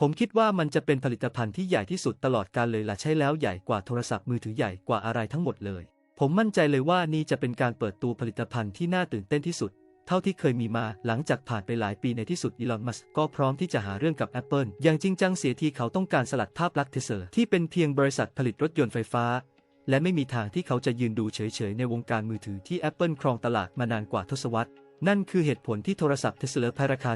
ผมคิดว่ามันจะเป็นผลิตภัณฑ์ที่ใหญ่ที่สุดตลอดกาลเลยล่ะใช่แล้วใหญ่กว่าโทรศัพท์มือถือใหญ่กว่าอะไรทั้งหมดเลย ผมมั่นใจเลยว่านี่จะเป็นการเปิดตัวผลิตภัณฑ์ที่น่าตื่นเต้นที่สุด เท่าที่เคยมีมาหลังจากผ่านไปหลายปีในที่สุดอีลอนมัสก์ก็พร้อมที่จะหาเรื่องกับ Apple อย่างจริงจังเสียทีเขาต้องการสลัดภาพลักษณ์เทสลาที่เป็นเพียงบริษัทผลิตรถยนต์ไฟฟ้า และไม่มีทางที่เขาจะยืนดูเฉยๆในวงการมือถือที่ Apple ครองตลาดมานานกว่าทศวรรษ นั่นคือเหตุผลที่โทรศัพท์เทสลาแพราคา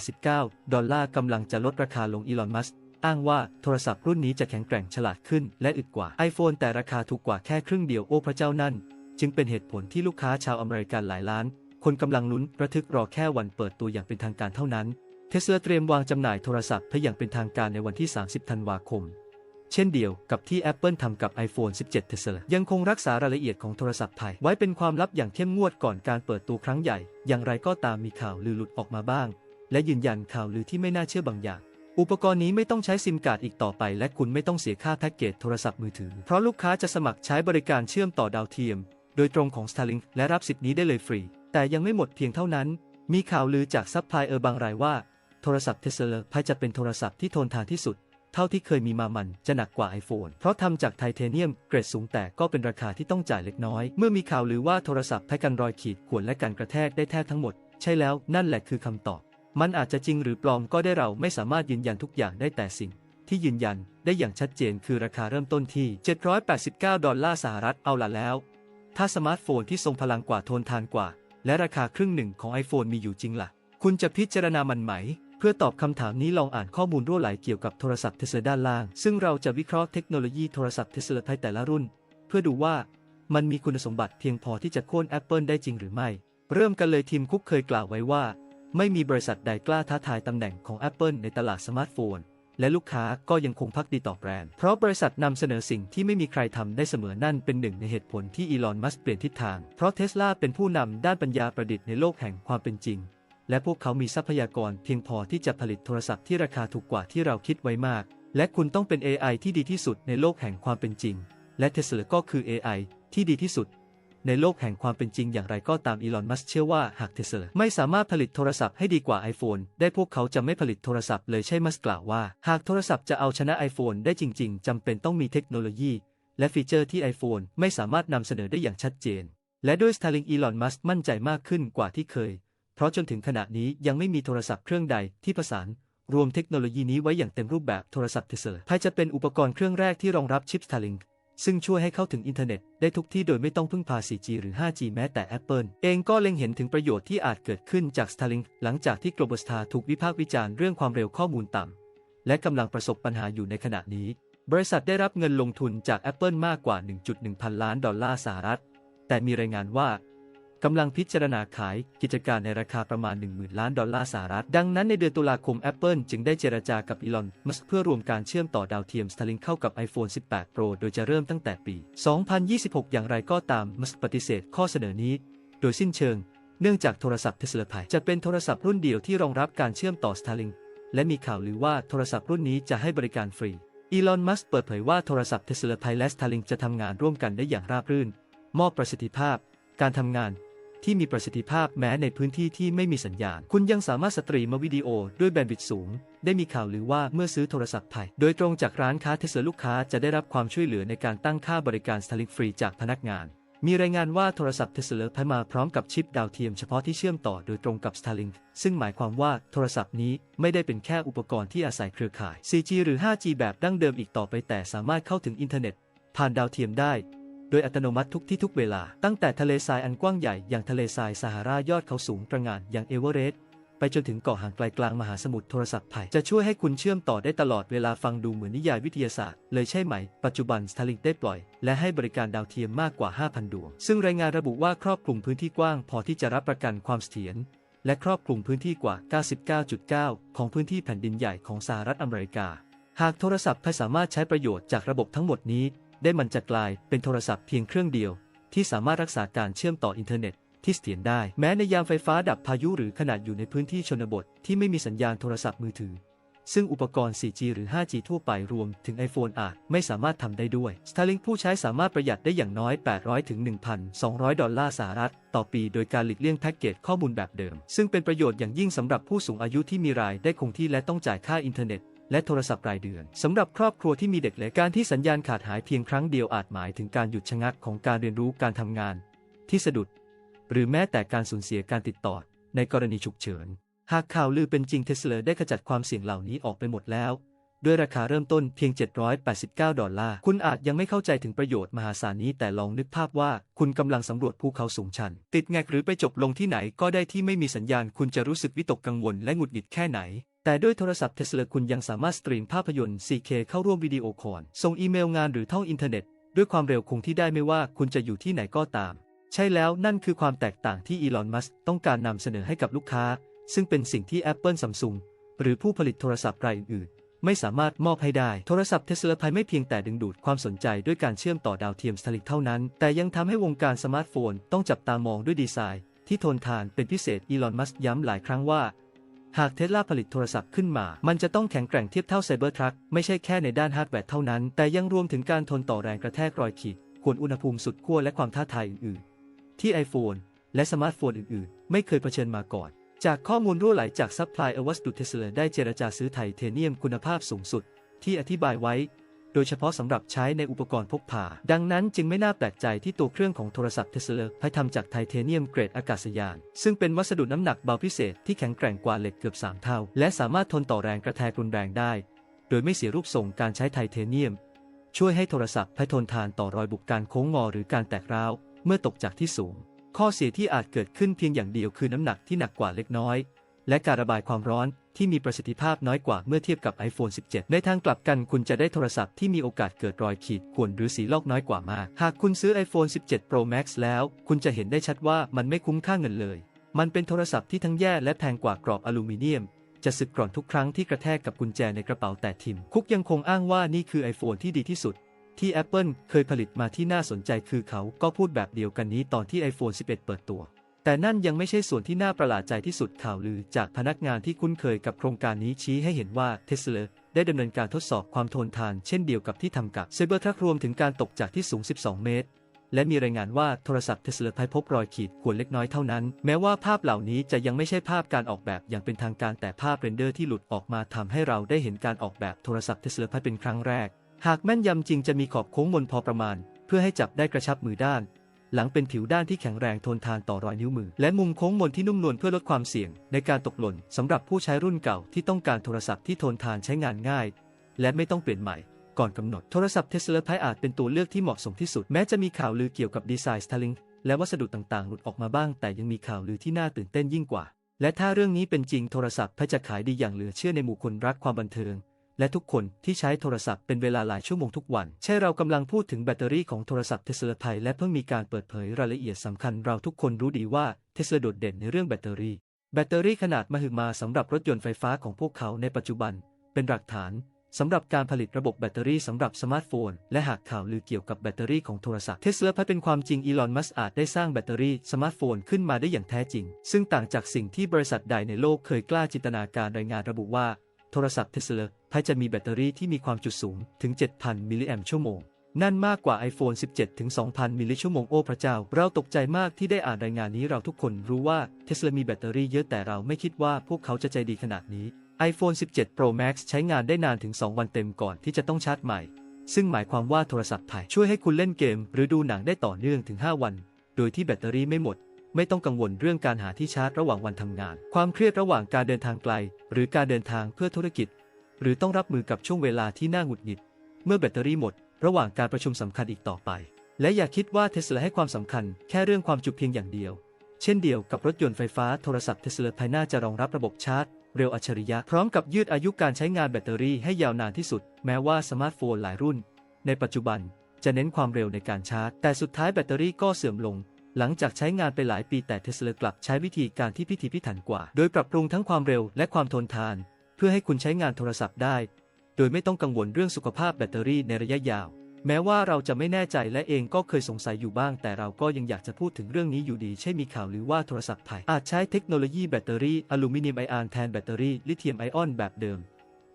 789 ดอลลาร์กำลังจะลดราคาลงอีลอนมัสก์อ้างว่าโทรศัพท์รุ่นนี้จะแข็งแกร่งฉลาดขึ้นและอึดกว่า iPhone แต่ราคาถูกกว่าแค่ครึ่งเดียวโอ้พระเจ้านั่น จึงเป็นเหตุผลที่ลูกค้าชาวอเมริกันหลายล้าน คนกำลังลุ้นระทึกรอแค่วันเปิดตัวอย่างเป็นทางการเท่านั้นเทสลาเตรียมวางจำหน่ายโทรศัพท์เพื่ออย่างเป็นทางการในวันที่ 30 ธันวาคม เช่นเดียวกับที่ Apple ทำกับ iPhone 17 Tesla ยังคงรักษารายละเอียดของโทรศัพท์ไทย ไว้เป็นความลับอย่างเข้มงวดก่อนการเปิดตัวครั้งใหญ่ อย่างไรก็ตามมีข่าวลือหลุดออกมาบ้าง และยืนยันข่าวลือที่ไม่น่าเชื่อบางอย่าง อุปกรณ์นี้ไม่ต้องใช้ซิมการ์ดอีกต่อไป และคุณไม่ต้องเสียค่าแพ็กเกจโทรศัพท์มือถือ เพราะลูกค้าจะสมัครใช้บริการเชื่อมต่อดาวเทียม โดยตรงของ Starlink และรับสิทธิ์นี้ได้เลยฟรี แต่ยังไม่หมดเพียงเท่านั้น มีข่าวลือจากซัพพลายเออร์บางรายว่า โทรศัพท์เทสลาพายจะเป็นโทรศัพท์ที่ทนทานที่สุด เท่าที่เคยมีมามันจะหนักกว่า iPhone เพราะทำจากไทเทเนียมเกรดสูงแต่ก็เป็นราคาที่ต้องจ่ายเล็กน้อย เมื่อมีข่าวลือว่าโทรศัพท์แพ้กันรอยขีดข่วนและการกระแทกได้แทบทั้งหมด ใช่แล้วนั่นแหละคือคำตอบ มันอาจจะจริงหรือปลอมก็ได้เราไม่สามารถยืนยันทุกอย่างได้แต่สิ่ง ที่ยืนยันได้อย่างชัดเจนคือราคาเริ่มต้นที่ 789 ดอลลาร์สหรัฐเอาล่ะแล้ว ถ้าสมาร์ทโฟนที่ทรงพลังกว่าทนทานกว่า และราคาครึ่งหนึ่งของ iPhone มีอยู่จริงล่ะ คุณจะพิจารณามันไหม เพื่อตอบคำถามนี้ลองอ่านข้อมูลรั่วไหลเกี่ยวกับโทรศัพท์เทสลาด้านล่าง ซึ่งเราจะวิเคราะห์เทคโนโลยีโทรศัพท์เทสลาไทยแต่ละรุ่น เพื่อดูว่ามันมีคุณสมบัติเพียงพอที่จะโค่น Apple ได้จริงหรือไม่ เริ่มกันเลยทีมคุกเคยกล่าวไว้ว่า ไม่มีบริษัทใดกล้าท้าทายตำแหน่งของ Apple ในตลาดสมาร์ทโฟน และลูกค้าก็ยังคงพักดีต่อแบรนด์ เพราะบริษัทนำเสนอสิ่งที่ไม่มีใครทำได้เสมอนั่นเป็นหนึ่งในเหตุผลที่อีลอน มัสก์เปลี่ยนทิศทาง เพราะเทสลาเป็นผู้นำด้านปัญญาประดิษฐ์ในโลกแห่งความเป็นจริง และพวกเขามีทรัพยากรเพียงพอที่จะผลิตโทรศัพท์ที่ราคาถูกกว่าที่เราคิดไว้มาก และคุณต้องเป็น AI ที่ดีที่สุดในโลกแห่งความเป็นจริง และเทสลาก็คือ AI ที่ดีที่สุด ในโลกแห่งความเป็นจริงอย่างไรก็ตามอีลอนมัสเชื่อว่าหากเทสลาไม่สามารถผลิตโทรศัพท์ให้ดีกว่า iPhone ได้พวกเขาจะไม่ผลิตโทรศัพท์เลยใช่มัสกล่าวว่า หากโทรศัพท์จะเอาชนะ iPhone ได้จริง ๆจำเป็นต้องมีเทคโนโลยี และฟีเจอร์ที่ iPhone ไม่สามารถนำเสนอได้อย่างชัดเจน และด้วย Starlink อีลอนมัสมั่นใจมากขึ้นกว่าที่เคย ราะจนถึงขณะนี้ยังไม่มีโทรศัพท์เครื่องใดที่ผสาน รวมเทคโนโลยีนี้ไว้อย่างเต็มรูปแบบโทรศัพท์เทสลาภายจะเป็นอุปกรณ์เครื่องแรกที่รองรับชิป Starlink ซึ่งช่วยให้เข้าถึงอินเทอร์เน็ตได้ทุกที่โดยไม่ต้องพึ่งพา 4G หรือ 5G แม้แต่ Apple เองก็เล็งเห็นถึงประโยชน์ที่อาจเกิดขึ้นจาก Starlink หลังจากที่ Globostar ถูกวิพากษ์วิจารณ์เรื่องความเร็วข้อมูลต่ำ และกำลังประสบปัญหาอยู่ในขณะนี้ บริษัทได้รับเงินลงทุนจาก Apple มากกว่า 1.1 พันล้านดอลลาร์สหรัฐ แต่มีรายงานว่า กำลังพิจารณาขายกิจการในราคาประมาณ 10,000 ล้านดอลลาร์สหรัฐ ดังนั้นในเดือนตุลาคม Apple จึงได้เจรจากับอีลอน มัสก์เพื่อรวมการเชื่อมต่อดาวเทียม Starlink เข้ากับ iPhone 18 Pro โดยจะเริ่มตั้งแต่ปี 2026 อย่างไรก็ตาม มัสก์ปฏิเสธข้อเสนอนี้ โดยสิ้นเชิง เนื่องจากโทรศัพท์เทสลาไทยจะเป็นโทรศัพท์รุ่นเดียวที่รองรับการเชื่อมต่อ Starlink และมีข่าวลือว่าโทรศัพท์รุ่นนี้จะให้บริการฟรี อีลอน มัสก์เปิดเผยว่าโทรศัพท์เทสลาไทยและ Starlink จะทำงานร่วมกันได้อย่างราบรื่น มอบประสิทธิภาพ การทำงาน ที่มีประสิทธิภาพแม้ในพื้นที่ที่ไม่มีสัญญาณ คุณยังสามารถสตรีมวิดีโอด้วยแบนด์วิดต์สูง ได้มีข่าวหรือว่าเมื่อซื้อโทรศัพท์ไทยโดยตรงจากร้านค้าเทสลลูกค้าจะได้รับความช่วยเหลือในการตั้งค่าบริการ Starlink ฟรีจากพนักงานมีรายงานว่าโทรศัพท์เทสลาพายมาพร้อมกับชิปดาวเทียมเฉพาะที่เชื่อมต่อโดยตรงกับ Starlink ซึ่งหมายความว่าโทรศัพท์นี้ไม่ได้เป็นแค่อุปกรณ์ที่อาศัยเครือข่าย 4G หรือ 5G แบบดั้งเดิมอีกต่อไปแต่สามารถเข้าถึงอินเทอร์เน็ต ผ่านดาวเทียมได้ โดยอัตโนมัติทุกที่ทุกเวลา ตั้งแต่ทะเลทรายอันกว้างใหญ่อย่างทะเลทรายซาฮารายอดเขาสูงตระหง่านอย่างเอเวอเรสต์ไปจนถึงเกาะห่างไกลกลางมหาสมุทรโทรศัพท์ไทยจะช่วยให้คุณเชื่อมต่อได้ตลอดเวลาฟังดูเหมือนนิยายวิทยาศาสตร์ เลยใช่ไหม ปัจจุบัน Starlink ได้ปล่อย และให้บริการดาวเทียมมากกว่า 5,000 ดวง ซึ่งรายงานระบุว่าครอบคลุมพื้นที่กว้าง พอที่จะรับประกันความเสถียรและครอบคลุมพื้นที่กว่า 99.9 ของพื้นที่แผ่นดินใหญ่ของสหรัฐอเมริกา หากโทรศัพท์ไทยสามารถใช้ประโยชน์จากระบบทั้งหมดนี้ ได้มันจะกลายเป็นโทรศัพท์เพียงเครื่องเดียว ที่สามารถรักษาการเชื่อมต่ออินเทอร์เน็ตที่เสถียรได้ แม้ในยามไฟฟ้าดับพายุหรือขนาดอยู่ในพื้นที่ชนบทที่ไม่มีสัญญาณโทรศัพท์มือถือ ซึ่งอุปกรณ์ 4G หรือ 5G ทั่วไปรวมถึง iPhone อาจไม่สามารถทำได้ด้วย Starlink ผู้ใช้สามารถประหยัดได้อย่างน้อย 800 ถึง 1,200 ดอลลาร์สหรัฐ ต่อปีโดยการหลีกเลี่ยงแพ็กเกจข้อมูลแบบเดิม ซึ่งเป็นประโยชน์อย่างยิ่งสำหรับผู้สูงอายุที่มีรายได้คงที่และต้องจ่ายค่าอินเทอร์เน็ต และโทรศัพท์รายเดือนสำหรับครอบครัวที่มีเด็กเล็กการที่สัญญาณขาดหายเพียงครั้งเดียวอาจหมายถึงการหยุดชะงักของการเรียนรู้การทำงาน ที่สะดุด หรือแม้แต่การสูญเสียการติดต่อในกรณีฉุกเฉิน หากข่าวลือเป็นจริงเทสล์ได้ขจัดความเสี่ยงเหล่านี้ออกไปหมดแล้ว ด้วยราคาเริ่มต้นเพียง 789 ดอลลาร์ คุณอาจยังไม่เข้าใจถึงประโยชน์มหาศาลนี้แต่ลองนึกภาพว่าคุณกำลังสำรวจภูเขาสูงชัน ติดแงกหรือไปจบลงที่ไหนก็ได้ที่ไม่มีสัญญาณ คุณจะรู้สึกวิตกกังวลและหงุดหงิดแค่ไหน แต่ด้วยโทรศัพท์เทสลาคุณยังสามารถสตรีมภาพยนตร์ 4K เข้าร่วมวิดีโอคอลส่งอีเมลงานหรือท่องอินเทอร์เน็ต ด้วยความเร็วคงที่ได้ไม่ว่าคุณจะอยู่ที่ไหนก็ตาม ใช่แล้วนั่นคือความแตกต่างที่อีลอน มัสก์ต้องการนำเสนอให้กับลูกค้า ซึ่งเป็นสิ่งที่ Apple Samsung หรือผู้ผลิตโทรศัพท์รายอื่น ไม่สามารถมอบให้ได้ โทรศัพท์เทสลาไพไม่เพียงแต่ดึงดูดความสนใจด้วยการเชื่อมต่อดาวเทียมสถิตเท่านั้น แต่ยังทำให้วงการสมาร์ทโฟนต้องจับตามองด้วยดีไซน์ ที่ทนทานเป็นพิเศษอีลอนมัสก์ย้ำหลายครั้งว่า หากเทสลาผลิตโทรศัพท์ขึ้นมา มันจะต้องแข็งแกร่งเทียบเท่าไซเบอร์ทรัคไม่ใช่แค่ในด้านฮาร์ดแวร์เท่านั้น แต่ยังรวมถึงการทนต่อแรงกระแทกรอยขีดขวนอุณหภูมิสุดขั้วและความท้าทายอื่นๆ ที่ iPhone และสมาร์ทโฟนอื่นๆ ไม่เคยเผชิญมาก่อน จากข้อมูลรั่วไหลจากซัพพลายอวัสดุเทสลได้เจรจาซื้อไทเทเนียมคุณภาพสูงสุด ที่อธิบายไว้ โดยเฉพาะสำหรับใช้ในอุปกรณ์พกพา ดังนั้นจึงไม่น่าแปลกใจที่ตัวเครื่องของโทรศัพท์เทสลาให้ทำจากไทเทเนียมเกรดอากาศยาน ซึ่งเป็นวัสดุน้ำหนักเบาพิเศษที่แข็งแกร่งกว่าเหล็กเกือบ 3 เท่า และสามารถทนต่อแรงกระแทกรุนแรงได้ โดยไม่เสียรูปทรงการใช้ไทเทเนียม ช่วยให้โทรศัพท์ให้ทนทานต่อรอยบุกการโค้งงอหรือการแตกร้าวเมื่อตกจากที่สูง ข้อเสียที่อาจเกิดขึ้นเพียงอย่างเดียวคือน้ำหนักที่หนักกว่าเล็กน้อย และการระบายความร้อนที่มีประสิทธิภาพน้อยกว่าเมื่อเทียบกับ iPhone 17 ในทางกลับกันคุณจะได้โทรศัพท์ที่มีโอกาสเกิดรอยขีดข่วนหรือสีลอกน้อยกว่ามาก หากคุณซื้อ iPhone 17 Pro Max แล้ว คุณจะเห็นได้ชัดว่ามันไม่คุ้มค่าเงินเลย มันเป็นโทรศัพท์ที่ทั้งแย่และแพงกว่ากรอบอลูมิเนียม จะสึกกร่อนทุกครั้งที่กระแทกกับกุญแจในกระเป๋าแต่ทิม คุกยังคงอ้างว่านี่คือ iPhone ที่ดีที่สุด ที่ Apple เคยผลิตมาที่น่าสนใจคือเขาก็พูดแบบเดียวกันนี้ตอนที่ iPhone 11 เปิดตัว แต่นั่นยังไม่ใช่ส่วนที่น่าประหลาดใจที่สุดข่าวลือจากพนักงานที่คุ้นเคยกับโครงการนี้ชี้ให้เห็นว่าเทสลาได้ดำเนินการทดสอบความทนทานเช่นเดียวกับที่ทำกับเซเบอร์ทรัครวมถึงการตกจากที่สูง 12 เมตร และมีรายงานว่าโทรศัพท์เทสลาไพพบรอยขีดข่วนเล็กน้อยเท่านั้น แม้ว่าภาพเหล่านี้จะยังไม่ใช่ภาพการออกแบบอย่างเป็นทางการแต่ภาพเรนเดอร์ที่หลุดออกมาทำให้เราได้เห็นการออกแบบโทรศัพท์เทสลาไพเป็นครั้งแรก หากแม่นยำจริงจะมีขอบโค้งมนพอประมาณ เพื่อให้จับได้กระชับมือด้าน หลังเป็นผิวด้านที่แข็งแรงทนทานต่อรอยนิ้วมือ และมุมโค้งมนที่นุ่มนวลเพื่อลดความเสี่ยง ในการตกหล่นสำหรับผู้ใช้รุ่นเก่าที่ต้องการโทรศัพท์ที่ทนทานใช้งานง่าย และไม่ต้องเปลี่ยนใหม่ก่อนกำหนดโทรศัพท์เทสลาไพอาจเป็นตัวเลือกที่เหมาะสมที่สุด แม้จะมีข่าวลือเกี่ยวกับดีไซน์สไตลิ่งและวัสดุต่างๆ หลุดออกมาบ้าง แต่ยังมีข่าวลือที่น่าตื่นเต้นยิ่งกว่า และถ้าเรื่องนี้เป็นจริงโทรศัพท์พจะขายดีอย่างเหลือเชื่อในหมู่คนรักความบันเทิง และทุกคนที่ใช้โทรศัพท์เป็นเวลาหลายชั่วโมงทุกวัน ใช่เรากำลังพูดถึงแบตเตอรี่ของโทรศัพท์เทสลาไพและเพิ่งมีการเปิดเผยรายละเอียดสำคัญเราทุกคนรู้ดีว่าเทสลาโดดเด่นในเรื่องแบตเตอรี่ แบตเตอรี่ขนาดมหึมาสำหรับรถยนต์ไฟฟ้าของพวกเขาในปัจจุบัน เป็นหลักฐานสำหรับการผลิตระบบแบตเตอรี่สำหรับสมาร์ทโฟน และหากข่าวลือเกี่ยวกับแบตเตอรี่ของโทรศัพท์เทสลาพัดเป็นความจริงอีลอนมัสอาจได้สร้างแบตเตอรี่สมาร์ทโฟนขึ้นมาได้อย่างแท้จริง ซึ่งต่างจากสิ่งที่บริษัทใดในโลกเคยกล้าจินตนาการรายงานระบุว่า โทรศัพท์เทสลาพัดจะมีแบตเตอรี่ที่มีความจุสูงถึง 7,000 มิลลิแอมป์ชั่วโมง นั่นมากกว่า iPhone 17 ถึง 2,000 มิลลิชั่วโมง โอ้พระเจ้า เราตกใจมากที่ได้อ่านรายงานนี้เราทุกคนรู้ว่าเทสลามีแบตเตอรี่เยอะแต่เราไม่คิดว่าพวกเขาจะใจดีขนาดนี้ iPhone 17 Pro Max ใช้งานได้นานถึง 2 วันเต็มก่อนที่จะต้องชาร์จใหม่ ซึ่งหมายความว่าโทรศัพท์ไทยช่วยให้คุณเล่นเกม หรือดูหนังได้ต่อเนื่องถึง 5 วัน โดยที่แบตเตอรี่ไม่หมด ไม่ต้องกังวลเรื่องการหาที่ชาร์จระหว่างวันทำงาน ความเครียดระหว่างการเดินทางไกล หรือการเดินทางเพื่อธุรกิจ หรือต้องรับมือกับช่วงเวลาที่น่าหงุดหงิด เมื่อแบตเตอรี่หมด ระหว่างการประชุมสำคัญอีกต่อไป และอย่าคิดว่าเทสลาให้ความสำคัญแค่เรื่องความจุเพียงอย่างเดียว เช่นเดียวกับรถยนต์ไฟฟ้าโทรศัพท์เทสลาภายหน้าจะรองรับระบบชาร์จเร็วอัจฉริยะพร้อมกับยืดอายุการใช้งานแบตเตอรี่ให้ยาวนานที่สุด แม้ว่าสมาร์ทโฟนหลายรุ่น ในปัจจุบันจะเน้นความเร็วในการชาร์จ แต่สุดท้ายแบตเตอรี่ก็เสื่อมลง หลังจากใช้งานไปหลายปีแต่เทสลากลับใช้วิธีการที่พิถีพิถันกว่า โดยปรับปรุงทั้งความเร็วและความทนทาน เพื่อให้คุณใช้งานโทรศัพท์ได้ โดยไม่ต้องกังวลเรื่องสุขภาพแบตเตอรี่ในระยะยาว แม้ว่าเราจะไม่แน่ใจและเองก็เคยสงสัยอยู่บ้าง แต่เราก็ยังอยากจะพูดถึงเรื่องนี้อยู่ดีใช่มีข่าวหรือว่าโทรศัพท์ไทยอาจใช้เทคโนโลยีแบตเตอรี่อลูมิเนียมไอออนแทนแบตเตอรี่ลิเธียมไอออนแบบเดิม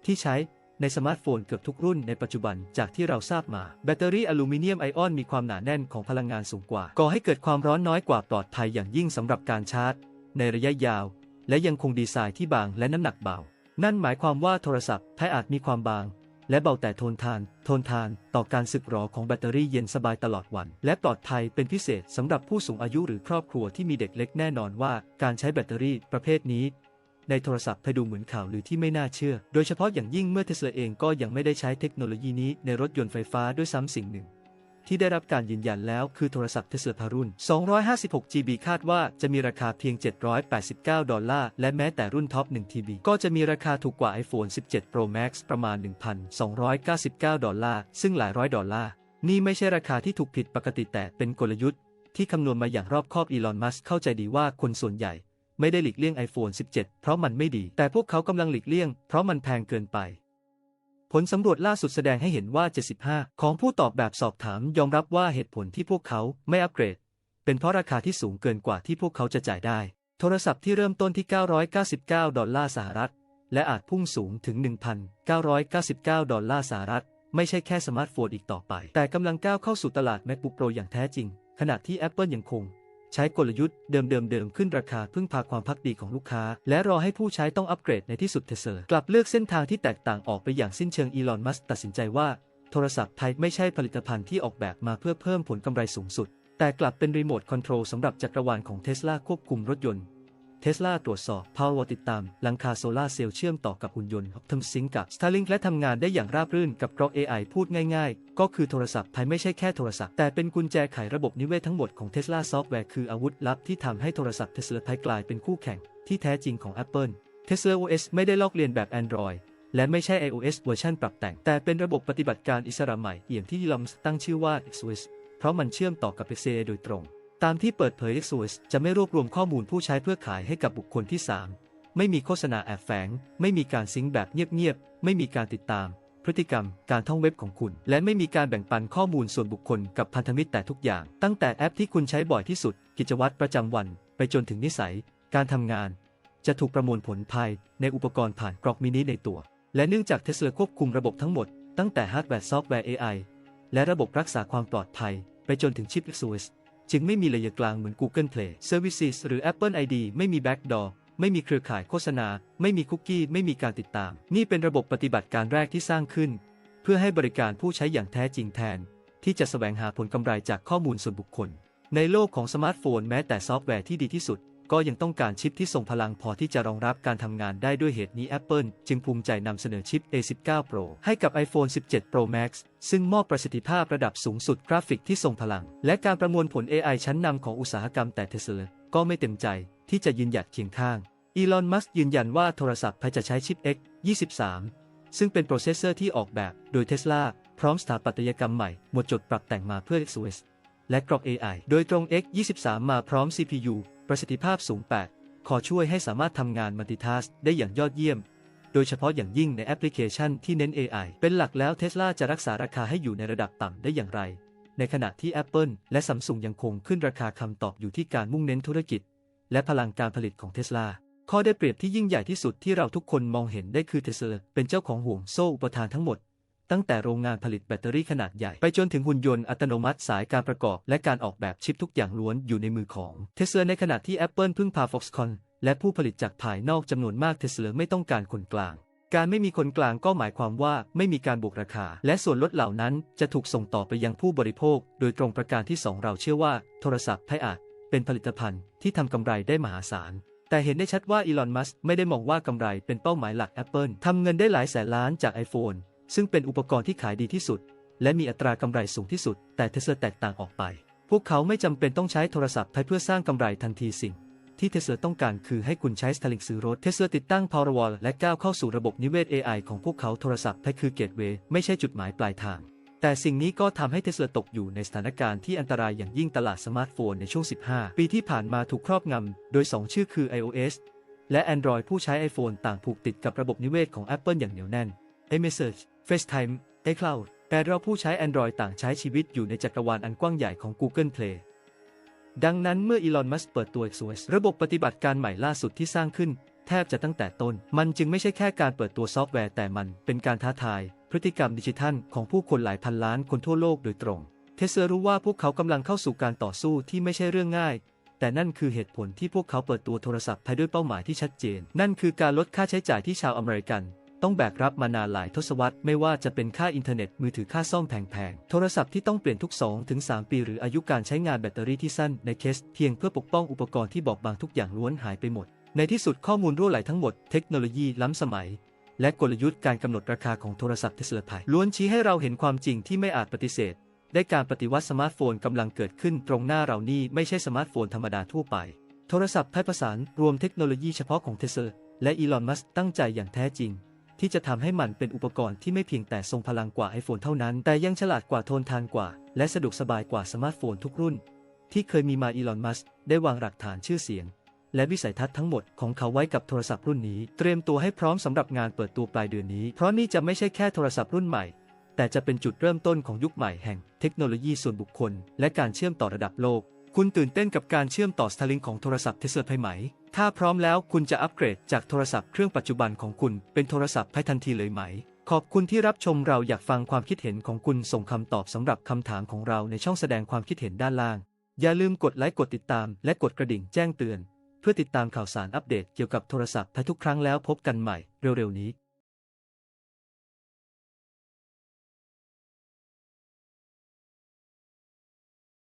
ที่ใช้ ในสมาร์ทโฟนเกือบทุกรุ่นในปัจจุบันจากที่เราทราบมา แบตเตอรี่อลูมิเนียมไอออนมีความหนาแน่นของพลังงานสูงกว่า ก่อให้เกิดความร้อนน้อยกว่าปลอดภัยอย่างยิ่งสำหรับการชาร์จ ในระยะยาว และยังคงดีไซน์ที่บางและน้ำหนักเบา นั่นหมายความว่าโทรศัพท์ไทยอาจมีความบาง และเบาแต่ทนทาน ทนทาน ต่อการสึกหรอของแบตเตอรี่เย็นสบายตลอดวัน และปลอดภัยเป็นพิเศษสำหรับผู้สูงอายุหรือครอบครัวที่มีเด็กเล็กแน่นอนว่า การใช้แบตเตอรี่ประเภทนี้ ในโทรศัพท์ไทยดูเหมือนข่าวหรือที่ไม่น่าเชื่อ โดยเฉพาะอย่างยิ่งเมื่อเทสลาเองก็ยังไม่ได้ใช้เทคโนโลยีนี้ในรถยนต์ไฟฟ้าด้วยซ้ำสิ่งหนึ่ง ที่ได้รับการยืนยันแล้วคือโทรศัพท์เทสลาพารุ่น 256 GB คาดว่าจะมีราคาเพียง 789 ดอลลาร์ และแม้แต่รุ่นท็อป 1 TB ก็จะมีราคาถูกกว่า iPhone 17 Pro Max ประมาณ 1,299 ดอลลาร์ ซึ่งหลายร้อยดอลลาร์ นี่ไม่ใช่ราคาที่ถูกผิดปกติแต่เป็นกลยุทธ์ที่คำนวณมาอย่างรอบคอบอีลอน มัสเข้าใจดีว่าคนส่วนใหญ่ ไม่ได้หลีกเลี่ยง iPhone 17 เพราะมันไม่ดี แต่พวกเขากำลังหลีกเลี่ยง เพราะมันแพงเกินไป ผลสำรวจล่าสุดแสดงให้เห็นว่า 75 ของผู้ตอบแบบสอบถามยอมรับว่าเหตุผลที่พวกเขาไม่อัปเกรด เป็นเพราะราคาที่สูงเกินกว่าที่พวกเขาจะจ่ายได้ โทรศัพท์ที่เริ่มต้นที่ 999 ดอลลาร์สหรัฐ และอาจพุ่งสูงถึง 1,999 ดอลลาร์สหรัฐไม่ใช่แค่สมาร์ทโฟนอีกต่อไป แต่กำลังก้าวเข้าสู่ตลาด MacBook Pro อย่างแท้จริง ขณะที่ Apple ยังคง ใช้กลยุทธ์เดิมๆขึ้นราคาพึ่งพาความพักดีของลูกค้า และรอให้ผู้ใช้ต้องอัปเกรดในที่สุดเทเซอร์กลับเลือกเส้นทางที่แตกต่างออกไปอย่างสิ้นเชิงอีลอนมัสตัดสินใจว่า โทรศัพท์ไทยไม่ใช่ผลิตภัณฑ์ที่ออกแบบมาเพื่อเพิ่มผลกำไรสูงสุด แต่กลับเป็นรีโมทคอนโทรลสำหรับจักรวาลของเทสลาควบคุมรถยนต์ เทสลาตรวจสอบ Power ติดตาม หลังคาโซลาเซลล์เชื่อมต่อกับหุ่นยนต์ทำซิงกับ Starlink และทำงานได้อย่างราบรื่นกับกรอก AI พูดง่ายๆ ก็คือโทรศัพท์ไทยไม่ใช่แค่โทรศัพท์ แต่เป็นกุญแจไขระบบนิเวศทั้งหมดของ Tesla Software คืออาวุธลับที่ทำให้โทรศัพท์ Tesla ไทยกลายเป็นคู่แข่งที่แท้จริงของ Apple Tesla OS ไม่ได้ลอกเลียนแบบ Android และไม่ใช่ iOS เวอร์ชันปรับแต่ง แต่เป็นระบบปฏิบัติการอิสระใหม่เอี่ยมที่ลอมตั้งชื่อว่า XOS เพราะมันเชื่อมต่อกับ PC โดยตรง ตามที่เปิดเผย XOS จะไม่รวบรวมข้อมูลผู้ใช้เพื่อขายให้กับบุคคลที่ 3 ไม่มีโฆษณาแอบแฝง ไม่มีการซิงแบบเงียบๆ ไม่มีการติดตาม พฤติกรรม การท่องเว็บของคุณ และไม่มีการแบ่งปันข้อมูลส่วนบุคคลกับพันธมิตรแต่ทุกอย่าง ตั้งแต่แอปที่คุณใช้บ่อยที่สุด กิจวัตรประจำวัน ไปจนถึงนิสัย การทำงาน จะถูกประมวลผลภายในอุปกรณ์ผ่านกรอกมินิในตัว และเนื่องจากเทสลาควบคุมระบบทั้งหมดตั้งแต่ฮาร์ดแวร์ซอฟต์แวร์ AI และระบบรักษาความปลอดภัย ไปจนถึงชิป XOS จึงไม่มีเลเยอร์กลางเหมือน Google Play Services หรือ Apple ID ไม่มี Backdoor ไม่มีเครือข่ายโฆษณา ไม่มีคุกกี้ ไม่มีการติดตาม นี่เป็นระบบปฏิบัติการแรกที่สร้างขึ้น เพื่อให้บริการผู้ใช้อย่างแท้จริงแทน ที่จะแสวงหาผลกำไรจากข้อมูลส่วนบุคคล ในโลกของสมาร์ทโฟนแม้แต่ซอฟต์แวร์ที่ดีที่สุด ก็ยังต้องการชิปที่ทรงพลังพอที่จะรองรับการทำงานได้ด้วยเหตุนี้ Apple จึงภูมิใจนำเสนอชิป A19 Pro ให้กับ iPhone 17 Pro Max ซึ่งมอบประสิทธิภาพระดับสูงสุดกราฟิกที่ทรงพลัง และการประมวลผล AI ชั้นนำของอุตสาหกรรมแต่เทสลาก็ไม่เต็มใจที่จะยืนหยัดเคียงข้าง อีลอน มัสก์ยืนยันว่าโทรศัพท์ไทยจะใช้ชิป X23 ซึ่งเป็นโปรเซสเซอร์ที่ออกแบบโดยเทสลาพร้อมสถาปัตยกรรมใหม่หมดจดปรับแต่งมาเพื่อ XOS และกรอก AI โดยตรง X23 มาพร้อม CPU ประสิทธิภาพสูง 8 ขอช่วยให้สามารถทำงานมัลติทัสได้อย่างยอดเยี่ยม โดยเฉพาะอย่างยิ่งในแอปพลิเคชันที่เน้น AI เป็นหลักแล้วเทสลาจะรักษาราคาให้อยู่ในระดับต่ำได้อย่างไร ในขณะที่ Apple และ Samsung ยังคงขึ้นราคาคำตอบอยู่ที่การมุ่งเน้นธุรกิจ และพลังการผลิตของเทสลาข้อได้เปรียบที่ยิ่งใหญ่ที่สุดที่เราทุกคนมองเห็นได้คือเทสลาเป็นเจ้าของห่วงโซ่อุปทานทั้งหมด ตั้งแต่โรงงานผลิตแบตเตอรี่ขนาดใหญ่ ไปจนถึงหุ่นยนต์อัตโนมัติสายการประกอบ และการออกแบบชิปทุกอย่างล้วนอยู่ในมือของเทสลาในขณะที่ Apple พึ่งพา Foxconn และผู้ผลิตจากภายนอกจำนวนมากเทสลาไม่ต้องการคนกลาง การไม่มีคนกลางก็หมายความว่าไม่มีการบวกราคา และส่วนลดเหล่านั้นจะถูกส่งต่อไปยังผู้บริโภค โดยตรงประการที่ 2 เราเชื่อว่าโทรศัพท์ไทอาจเป็นผลิตภัณฑ์ที่ทำกำไรได้มหาศาลแต่เห็นได้ชัดว่าอีลอน มัสก์ไม่ได้มองว่ากำไรเป็นเป้าหมายหลัก Apple ทำเงินได้หลายแสนล้านจาก iPhone ซึ่งเป็นอุปกรณ์ที่ขายดีที่สุด และมีอัตรากำไรสูงที่สุด แต่เทสลาแตกต่างออกไป พวกเขาไม่จำเป็นต้องใช้โทรศัพท์ไทเพื่อสร้างกำไรทันทีสิ่ง ที่เทสลาต้องการคือให้คุณใช้ Starlink ซื้อรถเทสลาติดตั้ง Powerwall และก้าวเข้าสู่ระบบนิเวศ AI ของพวกเขาโทรศัพท์ไทคือเกตเวย์ไม่ใช่จุดหมายปลายทาง แต่สิ่งนี้ก็ทำให้เทสลาตกอยู่ในสถานการณ์ที่อันตรายอย่างยิ่งตลาดสมาร์ทโฟนในช่วง 15 ปีที่ผ่านมาถูกครอบงำโดย 2 ชื่อคือ iOS และ Android ผู้ใช้ iPhone ต่างผูกติดกับระบบนิเวศของ Apple อย่างเหนียวแน่น iMessage FaceTime iCloud แต่เราผู้ใช้ Android ต่างใช้ชีวิตอยู่ในจักรวาลอันกว้างใหญ่ของ Google Play ดังนั้นเมื่ออีลอน มัสเปิดตัว XOS ระบบปฏิบัติการใหม่ล่าสุดที่สร้างขึ้น แทบจะตั้งแต่ต้น มันจึงไม่ใช่แค่การเปิดตัวซอฟต์แวร์แต่มันเป็นการท้าทาย พฤติกรรมดิจิทัลของผู้คนหลายพันล้านคนทั่วโลกโดยตรง เทสลารู้ว่าพวกเขากำลังเข้าสู่การต่อสู้ที่ไม่ใช่เรื่องง่าย แต่แต่นั่นคือเหตุผลที่พวกเขาเปิดตัวโทรศัพท์ไทยด้วยเป้าหมายที่ชัดเจน นั่นคือการลดค่าใช้จ่ายที่ชาวอเมริกัน ต้องแบกรับมานานหลายทศวรรษไม่ว่าจะเป็นค่าอินเทอร์เน็ตมือถือค่าซ่อมแพงๆ โทรศัพท์ที่ต้องเปลี่ยนทุก 2-3 ปีหรืออายุการใช้งานแบตเตอรี่ที่สั้นในเคสเพียงเพื่อปกป้องอุปกรณ์ที่บอบบางทุกอย่างล้วนหายไปหมด ในที่สุดข้อมูลรั่วไหลทั้งหมดเทคโนโลยีล้ำสมัย และกลยุทธ์การกำหนดราคาของโทรศัพท์เทสลาไทยล้วนชี้ให้เราเห็นความจริงที่ไม่อาจปฏิเสธได้การปฏิวัติสมาร์ทโฟนกำลังเกิดขึ้นตรงหน้าเรานี่ไม่ใช่สมาร์ทโฟนธรรมดาทั่วไป โทรศัพท์ไทยประสานรวมเทคโนโลยีเฉพาะของเทสลาและอีลอน มัสตั้งใจอย่างแท้จริง ที่จะทำให้มันเป็นอุปกรณ์ที่ไม่เพียงแต่ทรงพลังกว่า iPhone เท่านั้น แต่ยังฉลาดกว่าทนทานกว่า และสะดวกสบายกว่าสมาร์ทโฟนทุกรุ่น ที่เคยมีมาอีลอนมัสก์ได้วางหลักฐานชื่อเสียง และวิสัยทัศน์ทั้งหมดของเขาไว้กับโทรศัพท์รุ่นนี้ เตรียมตัวให้พร้อมสำหรับงานเปิดตัวปลายเดือนนี้ เพราะนี่จะไม่ใช่แค่โทรศัพท์รุ่นใหม่ แต่จะเป็นจุดเริ่มต้นของยุคใหม่แห่งเทคโนโลยีส่วนบุคคล และการเชื่อมต่อระดับโลก คุณตื่นเต้นกับการเชื่อมต่อ Starlink ของโทรศัพท์เทสลาไพไหม ถ้าพร้อมแล้วคุณจะอัปเกรดจากโทรศัพท์เครื่องปัจจุบันของคุณเป็นโทรศัพท์ไพทันทีเลยไหม ขอบคุณที่รับชมเราอยากฟังความคิดเห็นของคุณส่งคำตอบสำหรับคำถามของเราในช่องแสดงความคิดเห็นด้านล่าง อย่าลืมกดไลค์กดติดตามและกดกระดิ่งแจ้งเตือน เพื่อติดตามข่าวสารอัปเดตเกี่ยวกับโทรศัพท์ไทยทุกครั้งแล้วพบกันใหม่เร็วๆนี้